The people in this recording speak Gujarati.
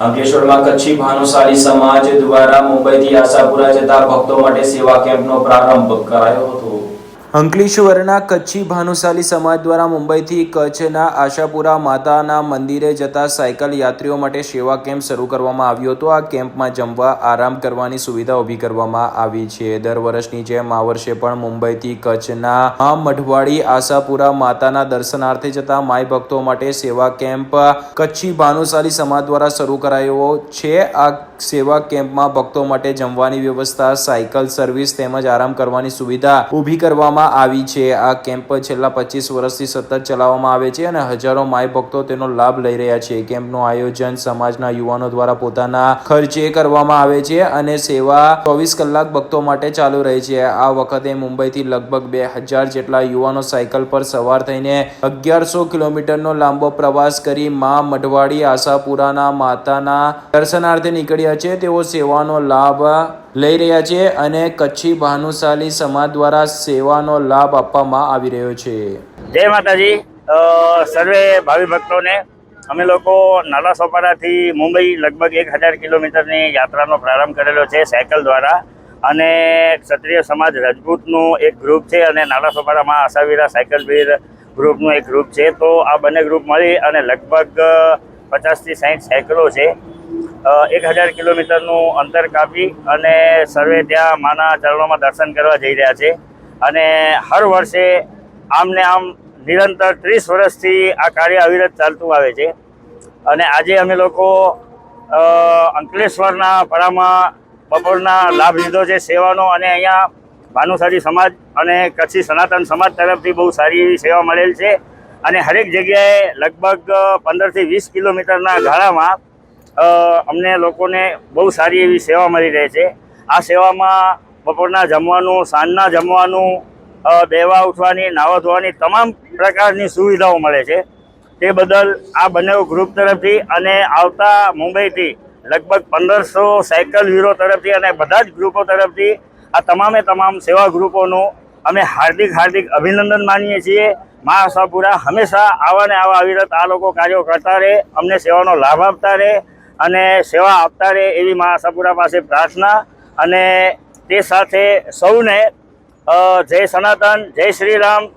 અંકલેશ્વરમાં કચ્છી ભાનુશાલી સમાજ દ્વારા મુંબઈથી આશાપુરા જતા ભક્તો માટે સેવા કેમ્પનો પ્રારંભ કરાયો હતો. અંકલેશ્વરના કચ્છી ભાનુશાલી સમાજ દ્વારા મુંબઈથી કચ્છના આશાપુરા માતાના મંદિરે જતા સાયકલ યાત્રીઓ માટે સેવા કેમ્પ શરૂ કરવામાં આવ્યો હતો. આ કેમ્પમાં જમવા, આરામ કરવાની સુવિધા ઊભી કરવામાં આવી છે. દર વર્ષની જેમ આ વર્ષે પણ મુંબઈથી કચ્છના મઢવાડી, આશાપુરા માતાના દર્શનાર્થે જતા માય ભક્તો માટે સેવા કેમ્પ કચ્છી ભાનુશાલી સમાજ દ્વારા શરૂ કરાયો છે. આ સેવા કેમ્પમાં ભક્તો માટે જમવાની વ્યવસ્થા, સાયકલ સર્વિસ તેમજ આરામ કરવાની સુવિધા ઊભી કરવામાં આવી છે. આ કેમ્પ છેલ્લા પચીસ વર્ષથી સતત ચલાવવામાં આવે છે અને હજારો માય ભક્તો તેનો લાભ લઈ રહ્યા છે. કેમ્પનું આયોજન સમાજના યુવાનો દ્વારા પોતાના ખર્ચે કરવામાં આવે છે અને સેવા ચોવીસ કલાક ભક્તો માટે ચાલુ રહે છે. આ વખતે મુંબઈથી લગભગ બે હજાર જેટલા યુવાનો સાયકલ પર સવાર થઈને અગિયારસો કિલોમીટરનો લાંબો પ્રવાસ કરી મા મઢવાડી આશાપુરાના માતાના દર્શનાર્થે નીકળ્યા છે. તેઓ સેવાનો લાભ લઈ રહ્યા છે અને કચ્છી ભાનુશાલી સમાજ દ્વારા સેવાનો લાભ આપવામાં આવી રહ્યો છે. જય માતાજી. સર્વે ભાવિ ભક્તોને અમે લોકો નાલા સોપારાથી મુંબઈ લગભગ એક હજાર કિલોમીટરની યાત્રાનો પ્રારંભ કરેલો છે સાયકલ દ્વારા અને ક્ષત્રિય સમાજ રાજપૂતનું એક ગ્રુપ છે અને નાલા સોપારામાં આશાવીરા સાયકલ વીર ગ્રુપનું એક ગ્રુપ છે. તો આ બંને ગ્રુપ મળી અને લગભગ પચાસથી સાઠ સાયકલો છે. એક હજાર કિલોમીટરનું અંતર કાપી અને સર્વે ત્યાં માના ચરણોમાં દર્શન કરવા જઈ રહ્યા છે. અને હર વર્ષે આમને આમ નિરંતર ત્રીસ વર્ષથી આ કાર્ય અવિરત ચાલતું આવે છે. અને આજે અમે લોકો અંકલેશ્વરના પરામાં બપોરના લાભ લીધો છે સેવાનો અને અહીંયા ભાનુશાલી સમાજ અને કચ્છી સનાતન સમાજ તરફથી બહુ સારી એવી સેવા મળેલ છે. અને હરેક જગ્યાએ લગભગ પંદરથી વીસ કિલોમીટરના ગાળામાં અમને લોકોને બહુ સારી એવી સેવા મળી રહે છે. આ સેવામાં બપોરના જમવાનું, સાંજના જમવાનું બેવા ઉઠવાની, નાવા ધોવાની તમામ પ્રકારની સુવિધાઓ મળે છે. તે બદલ આ બંને ગ્રુપ તરફથી અને આવતા મુંબઈથી લગભગ પંદરસો સાયકલ હીરો તરફથી અને બધા જ ગ્રુપો તરફથી આ તમામે તમામ સેવા ગ્રુપોનું અમે હાર્દિક હાર્દિક અભિનંદન માનીએ છીએ. મા આશાપુરા હંમેશા આવા ને આવા અવિરત આ લોકો કાર્યો કરતા રહે, અમને સેવાનો લાભ આપતા રહે અને સેવા આપતા રહે એવી મા આશાપુરા પાસે પ્રાર્થના અને તે સાથે સૌને જય સનાતન, જય શ્રી રામ